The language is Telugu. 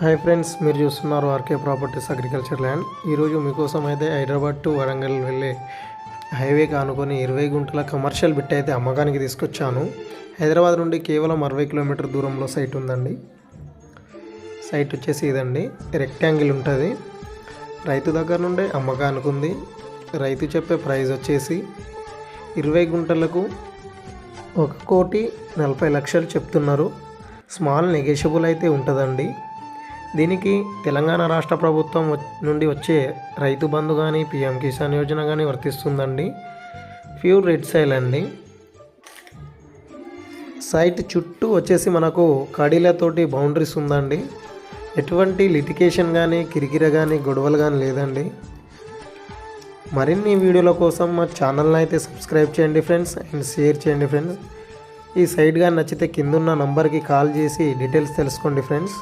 హాయ్ ఫ్రెండ్స్ మీరు చూస్తున్నారు ఆర్కే ప్రాపర్టీస్ అగ్రికల్చర్ ల్యాండ్. ఈరోజు మీకోసం అయితే హైదరాబాద్ టు వరంగల్ వెళ్ళే హైవే కానుకొని ఇరవై గుంటల కమర్షియల్ బిట్ అయితే అమ్మకానికి తీసుకొచ్చాను. హైదరాబాద్ నుండి కేవలం అరవై కిలోమీటర్ దూరంలో సైట్ ఉందండి. సైట్ వచ్చేసి ఇదండి. రెక్టాంగిల్ ఉంటుంది. రైతు దగ్గర నుండే అమ్మకానికి ఉంది. రైతు చెప్పే ప్రైస్ వచ్చేసి ఇరవై గుంటలకు ఒక కోటి నలభై లక్షలు చెప్తున్నారు. స్మాల్ నెగెషబుల్ అయితే ఉంటుందండి. దీనికి తెలంగాణ రాష్ట్ర ప్రభుత్వం వ- నుండి వచ్చే రైతు బంధు కానీ పిఎం కిసాన్ యోజన కానీ వర్తిస్తుందండి. ప్యూర్ రెడ్ సైల్ అండి. సైట్ చుట్టూ వచ్చేసి మనకు కడీలతోటి బౌండరీస్ ఉందండి. ఎటువంటి లిటికేషన్ కానీ కిరికిర కానీ గొడవలు కానీ లేదండి. మరిన్ని వీడియోల కోసం మా ఛానల్ని అయితే సబ్స్క్రైబ్ చేయండి ఫ్రెండ్స్ అండ్ షేర్ చేయండి ఫ్రెండ్స్. ఈ సైట్ కానీ నచ్చితే కిందున్న నంబర్కి కాల్ చేసి డీటెయిల్స్ తెలుసుకోండి ఫ్రెండ్స్.